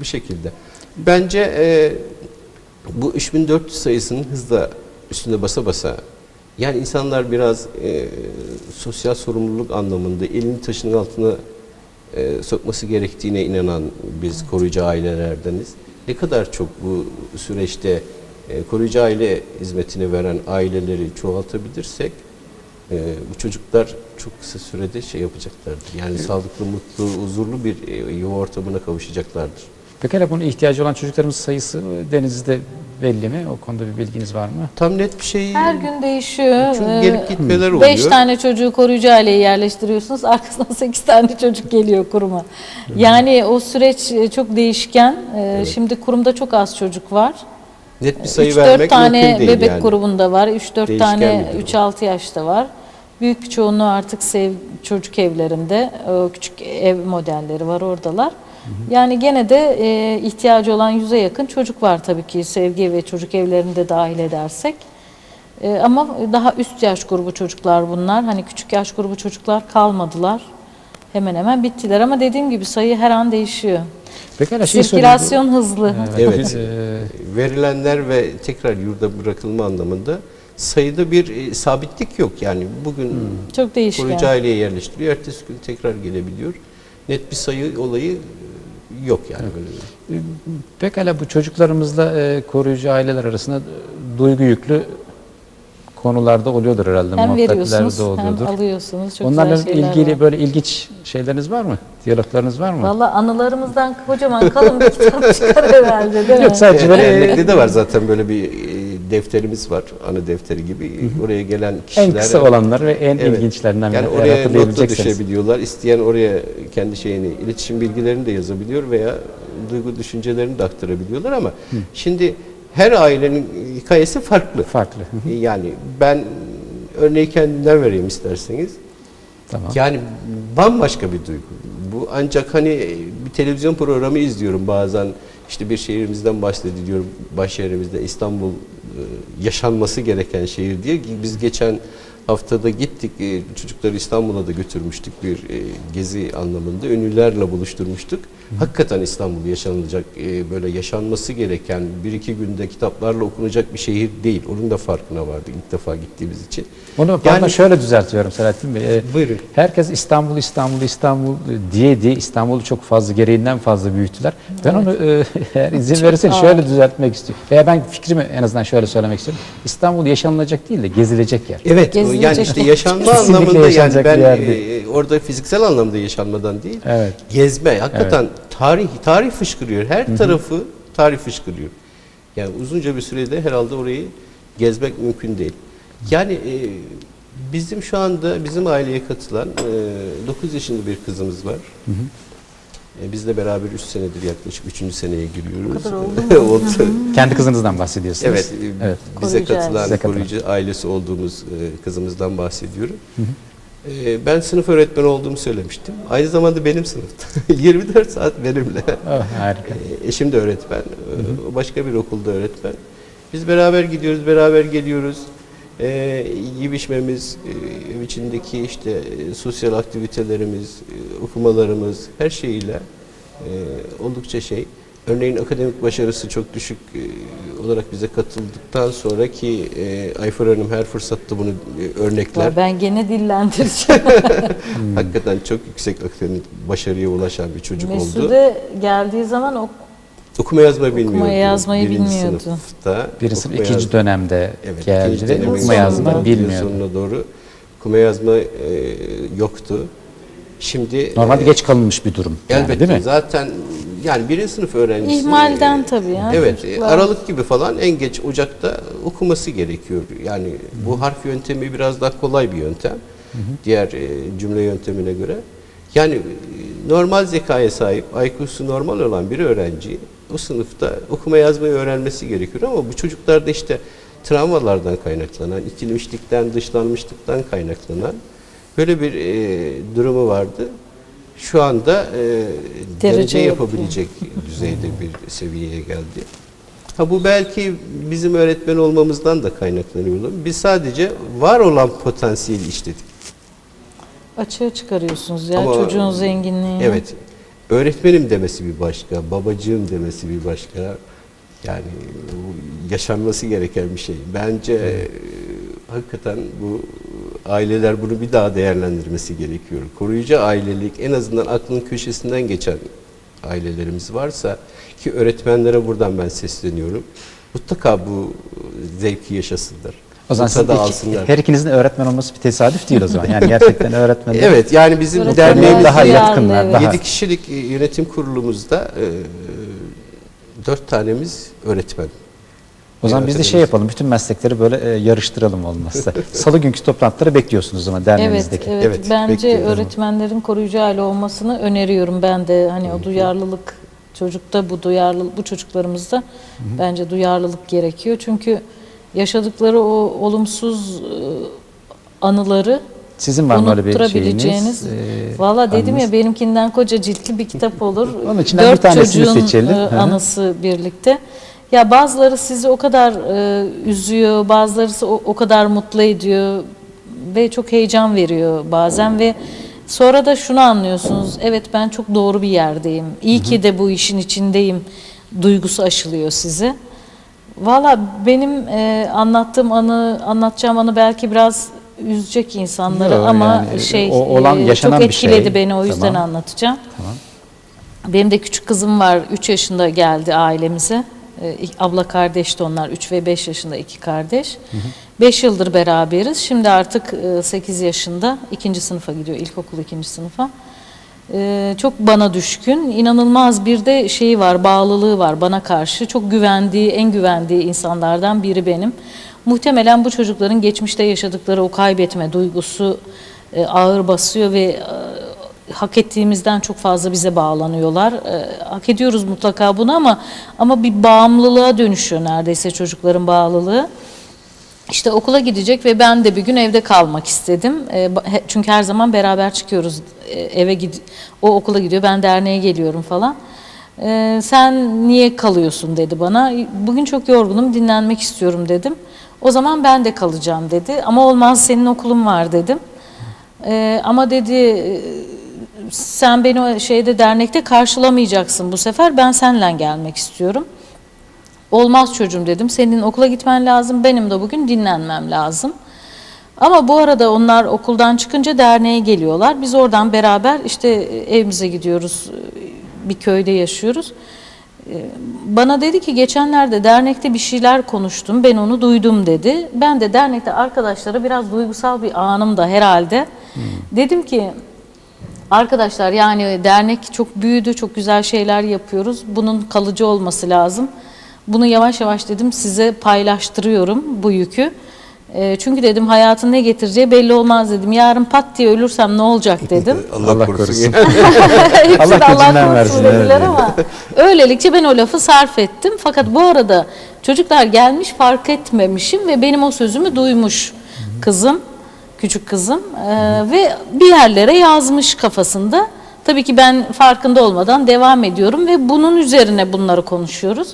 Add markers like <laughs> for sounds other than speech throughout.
bu şekilde. Bence e, bu 3400 sayısının hızla üstünde basa basa yani insanlar biraz e, sosyal sorumluluk anlamında elini taşın altına e, sokması gerektiğine inanan biz koruyucu ailelerdeniz. Ne kadar çok bu süreçte e, koruyucu aile hizmetini veren aileleri çoğaltabilirsek e, bu çocuklar çok kısa sürede şey yapacaklardır. Yani sağlıklı, mutlu, huzurlu bir e, yuva ortamına kavuşacaklardır. Pekala bunun ihtiyacı olan çocuklarımız sayısı denizde belli mi? O konuda bir bilginiz var mı? Tam net bir şey Her gün değişiyor. çünkü Ee, gelip gitmeler oluyor. Beş tane çocuğu koruyucu aileye yerleştiriyorsunuz. <laughs> Arkasından sekiz tane çocuk geliyor kuruma. Yani o süreç e, çok değişken. Ee, Şimdi kurumda çok az çocuk var. Net bir sayı 3-4 vermek tane mümkün değil bebek yani. grubunda var. 3-4 Değişken tane bir durum. 3-6 yaşta var. Büyük bir çoğunluğu artık sev, çocuk evlerinde. O küçük ev modelleri var oradalar. Yani gene de e, ihtiyacı olan yüze yakın çocuk var tabii ki sevgi ve çocuk evlerinde dahil edersek. E, ama daha üst yaş grubu çocuklar bunlar. Hani küçük yaş grubu çocuklar kalmadılar. Hemen hemen bittiler ama dediğim gibi sayı her an değişiyor. Pekala şey Sirkülasyon hızlı. Evet. Ee, Verilenler ve tekrar yurda bırakılma anlamında sayıda bir e, sabitlik yok. Yani bugün Çok değişken. koruyucu aileye yerleştiriyor, ertesi gün tekrar gelebiliyor. Net bir sayı olayı e, yok yani böyle. bir- Pekala bu çocuklarımızla e, koruyucu aileler arasında e, duygu yüklü konularda oluyordur herhalde. Hem veriyorsunuz de hem oluyordur. alıyorsunuz. Çok Onlarla güzel şeyler ilgili var. böyle ilginç şeyleriniz var mı? Diyaloglarınız var mı? Valla anılarımızdan kocaman kalın bir <laughs> kitap çıkar herhalde değil mi? Yok sadece böyle Dernekte de var zaten böyle bir e, defterimiz var. Anı defteri gibi. Oraya gelen kişiler en kısa olanlar ve en Evet. ilginçlerinden yani oraya not da düşebiliyorlar. İsteyen oraya kendi şeyini, iletişim bilgilerini de yazabiliyor veya duygu düşüncelerini de aktarabiliyorlar ama şimdi her ailenin hikayesi farklı. Farklı. Hı hı. Yani ben örneği kendimden vereyim isterseniz. Tamam. Yani bambaşka bir duygu. Ancak hani bir televizyon programı izliyorum bazen işte bir şehrimizden bahsediliyor. Başşehrimizde İstanbul e, yaşanması gereken şehir diye. Biz geçen haftada gittik e, çocukları İstanbul'a da götürmüştük bir e, gezi anlamında. Ünlülerle buluşturmuştuk. Hakikaten İstanbul yaşanılacak e, böyle yaşanması gereken bir iki günde kitaplarla okunacak bir şehir değil. Onun da farkına vardık ilk defa gittiğimiz için. Onu pardon şöyle düzeltiyorum Selahattin Bey. Ee, Buyurun. Herkes İstanbul, İstanbul, İstanbul diye diye İstanbul'u çok fazla gereğinden fazla büyüttüler. Ben onu e, <laughs> eğer izin verirseniz şöyle düzeltmek istiyorum. Veya ben fikrimi en azından şöyle söylemek istiyorum. İstanbul yaşanılacak değil de gezilecek yer. Evet, o Gezilecek yani işte yaşanma Kesinlikle anlamında yani ben e, orada fiziksel anlamda yaşanmadan değil, Evet. gezme hakikaten tarih tarih fışkırıyor. Her tarafı tarih fışkırıyor. Yani uzunca bir sürede herhalde orayı gezmek mümkün değil. Yani e, bizim şu anda bizim aileye katılan e, 9 yaşında bir kızımız var. E, bizle beraber 3 senedir yaklaşık 3. seneye giriyoruz. kadar oldu <laughs> Oldu. <laughs> Kendi kızınızdan bahsediyorsunuz. Evet, e, Evet. bize Koruyucu katılan ailesi. koruyucu ailesi olduğumuz e, kızımızdan bahsediyorum. E, ben sınıf öğretmeni olduğumu söylemiştim. Aynı zamanda benim sınıfta. <laughs> 24 saat benimle. Oh, harika. E, eşim de öğretmen. e, o başka bir okulda öğretmen. Biz beraber gidiyoruz, beraber geliyoruz. E, yiyip içmemiz, e, içindeki işte e, sosyal aktivitelerimiz, e, okumalarımız her şeyiyle e, oldukça şey. Örneğin akademik başarısı çok düşük e, olarak bize katıldıktan sonra ki e, Ayfer Hanım her fırsatta bunu e, örnekler. Ben gene dillendireceğim. <laughs> Hakikaten çok yüksek akademik başarıya ulaşan bir çocuk oldu. Mesude geldiği zaman o Okuma yazma bilmiyordu. yazmayı birinci bilmiyordu. Sınıfta. Birinci sınıf okuma ikinci yazma- dönemde evet, geldi ikinci ve dönemin okuma yazma bilmiyordu. Sonuna doğru okuma yazma e, yoktu. Şimdi Normalde e, geç kalınmış bir durum. Yani, elbette değil mi? zaten yani birinci sınıf öğrencisi. ihmalden e, tabii ya. Evet, e, çocuklar. Aralık gibi falan en geç Ocak'ta okuması gerekiyor. Yani bu harf yöntemi biraz daha kolay bir yöntem. Diğer e, cümle yöntemine göre. Yani e, normal zekaya sahip, IQ'su normal olan bir öğrenci o sınıfta okuma yazmayı öğrenmesi gerekiyor ama bu çocuklarda işte travmalardan kaynaklanan, itilmişlikten, dışlanmışlıktan kaynaklanan böyle bir e, durumu vardı. Şu anda e, derece, Derece yapıyor. yapabilecek düzeyde bir seviyeye geldi. Ha bu belki bizim öğretmen olmamızdan da kaynaklanıyor. Biz sadece var olan potansiyeli işledik. Açığa çıkarıyorsunuz ya Ama- çocuğun zenginliğini. Evet. Öğretmenim demesi bir başka, babacığım demesi bir başka. Yani yaşanması gereken bir şey. Bence e, hakikaten bu aileler bunu bir daha değerlendirmesi gerekiyor. Koruyucu ailelik en azından aklın köşesinden geçen ailelerimiz varsa ki öğretmenlere buradan ben sesleniyorum. Mutlaka bu zevki yaşasınlar. O zaman iki- alsınlar. her ikinizin öğretmen olması bir tesadüf değil o zaman. Yani gerçekten öğretmenler <laughs> Evet yani bizim Öğretmenler derneğimiz daha duyarlı, yatkınlar. evet. Daha, 7 kişilik e, yönetim kurulumuzda e, 4 tanemiz öğretmen. o zaman biz de şey yapalım. Bütün meslekleri böyle e, yarıştıralım olmazsa. <laughs> Salı günkü toplantıları bekliyorsunuz o zaman Evet, derneğimizdeki. evet. Evet, Bence bekliyorum. öğretmenlerin koruyucu aile olmasını öneriyorum ben de. Hani o duyarlılık çocukta bu duyarlılık bu çocuklarımızda bence duyarlılık gerekiyor. Çünkü yaşadıkları o olumsuz e, anıları Sizin var mı öyle bir şeyiniz? e, Valla dedim ya benimkinden koca ciltli bir kitap olur. <laughs> Onun içinden Dört bir tanesini çocuğun seçelim. e, hı. anısı birlikte. Ya bazıları sizi o kadar e, üzüyor, bazıları o, o kadar mutlu ediyor ve çok heyecan veriyor bazen ve sonra da şunu anlıyorsunuz. Evet ben çok doğru bir yerdeyim. İyi ki de bu işin içindeyim. Duygusu aşılıyor size. Valla benim e, anlattığım anı, anlatacağım anı belki biraz üzecek insanları Yo, ama yani şey o olan, e, yaşanan çok bir şey. etkiledi beni o yüzden Tamam. anlatacağım. Tamam. Benim de küçük kızım var 3 yaşında geldi ailemize. E, abla kardeşti onlar 3 ve 5 yaşında iki kardeş. 5 yıldır beraberiz. Şimdi artık 8 yaşında ikinci sınıfa gidiyor ilkokul ikinci sınıfa. E, çok bana düşkün, inanılmaz bir de şeyi var, bağlılığı var bana karşı. Çok güvendiği, en güvendiği insanlardan biri benim. Muhtemelen bu çocukların geçmişte yaşadıkları o kaybetme duygusu e, ağır basıyor ve e, hak ettiğimizden çok fazla bize bağlanıyorlar. E, hak ediyoruz mutlaka bunu ama ama bir bağımlılığa dönüşüyor neredeyse çocukların bağlılığı. İşte okula gidecek ve ben de bir gün evde kalmak istedim. E, he- çünkü her zaman beraber çıkıyoruz e, eve gid o okula gidiyor ben derneğe geliyorum falan. E, sen niye kalıyorsun dedi bana. Bugün çok yorgunum dinlenmek istiyorum dedim. O zaman ben de kalacağım dedi. Ama olmaz senin okulun var dedim. E, ama dedi e, sen beni şeyde dernekte karşılamayacaksın bu sefer ben seninle gelmek istiyorum. Olmaz çocuğum dedim. Senin okula gitmen lazım. Benim de bugün dinlenmem lazım. Ama bu arada onlar okuldan çıkınca derneğe geliyorlar. Biz oradan beraber işte evimize gidiyoruz. Bir köyde yaşıyoruz. Ee, Bana dedi ki geçenlerde dernekte bir şeyler konuştum. Ben onu duydum dedi. Ben de dernekte arkadaşlara biraz duygusal bir anım da herhalde. Dedim ki Arkadaşlar yani dernek çok büyüdü, çok güzel şeyler yapıyoruz. Bunun kalıcı olması lazım. Bunu yavaş yavaş dedim size paylaştırıyorum bu yükü. E, çünkü dedim hayatın ne getireceği belli olmaz dedim. Yarın pat diye ölürsem ne olacak <laughs> dedim. Allah korusun. <laughs> <laughs> Hepsi de Allah Allah korusun versin, dediler evet. ama öylelikle ben o lafı sarf ettim. Fakat bu arada çocuklar gelmiş fark etmemişim ve benim o sözümü duymuş kızım, küçük kızım Ee, ve bir yerlere yazmış kafasında. Tabii ki ben farkında olmadan devam ediyorum ve bunun üzerine bunları konuşuyoruz.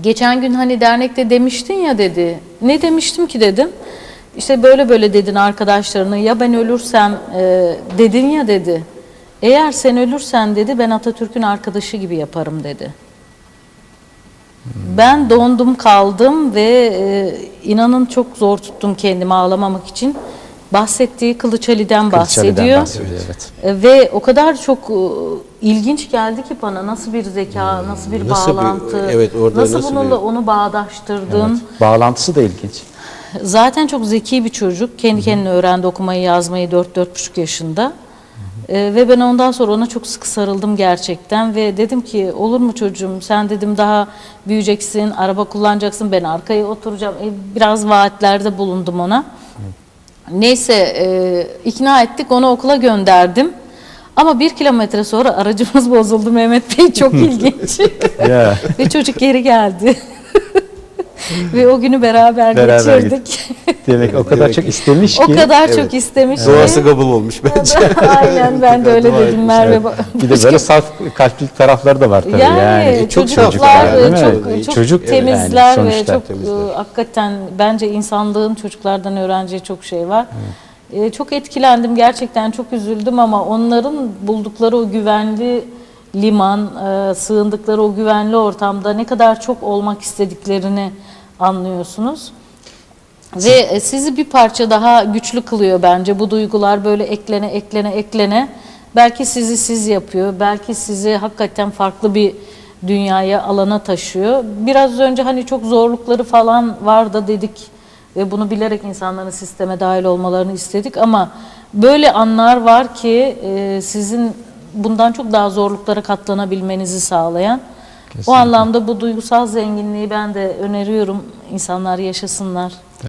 Geçen gün hani dernekte demiştin ya dedi. Ne demiştim ki dedim. İşte böyle böyle dedin arkadaşlarına ya ben ölürsem e, dedin ya dedi. Eğer sen ölürsen dedi ben Atatürk'ün arkadaşı gibi yaparım dedi. Ben dondum kaldım ve e, inanın çok zor tuttum kendimi ağlamamak için. Bahsettiği Kılıç Ali'den Kılıç Ali'den bahsediyor. bahsediyor, evet. Ve o kadar çok e, ilginç geldi ki bana nasıl bir zeka, nasıl bir Nasıl bir- bağlantı, evet, orada nasıl, nasıl bununla bir- onu bağdaştırdın. Evet. Bağlantısı da ilginç. Zaten çok zeki bir çocuk. Kendi kendine öğrendi okumayı, yazmayı 4-4,5 yaşında. Ee, ve ben ondan sonra ona çok sıkı sarıldım gerçekten ve dedim ki olur mu çocuğum sen dedim daha büyüyeceksin, araba kullanacaksın, ben arkaya oturacağım. E, biraz vaatlerde bulundum ona. Neyse e, ikna ettik onu okula gönderdim. Ama bir kilometre sonra aracımız <laughs> bozuldu Mehmet Bey çok <laughs> ilginç. Ve çocuk geri geldi. Ve o günü beraber, Beraber geçirdik. Demek o kadar Demek çok ki- istemiş o ki. kadar Evet. çok istemiş. Doğası ki. kabul olmuş bence. <laughs> Aynen ben de öyle Dua dedim etmiş, Merve. Evet. Bir de böyle saf kalpli tarafları da var tabii Yani, yani. çok çocuklar çocuklar, e, değil mi? çok, çok Çocuk, evet, temizler yani ve sonuçta. çok Temizler. e, hakikaten bence insanlığın çocuklardan öğreneceği çok şey var. E, çok etkilendim gerçekten çok üzüldüm ama onların buldukları o güvenli liman, e, sığındıkları o güvenli ortamda ne kadar çok olmak istediklerini anlıyorsunuz. Ve e, sizi bir parça daha güçlü kılıyor bence bu duygular böyle eklene eklene eklene. Belki sizi siz yapıyor, belki sizi hakikaten farklı bir dünyaya, alana taşıyor. Biraz önce hani çok zorlukları falan var da dedik ve bunu bilerek insanların sisteme dahil olmalarını istedik ama böyle anlar var ki e, sizin bundan çok daha zorluklara katlanabilmenizi sağlayan. O anlamda bu duygusal zenginliği ben de öneriyorum insanlar yaşasınlar.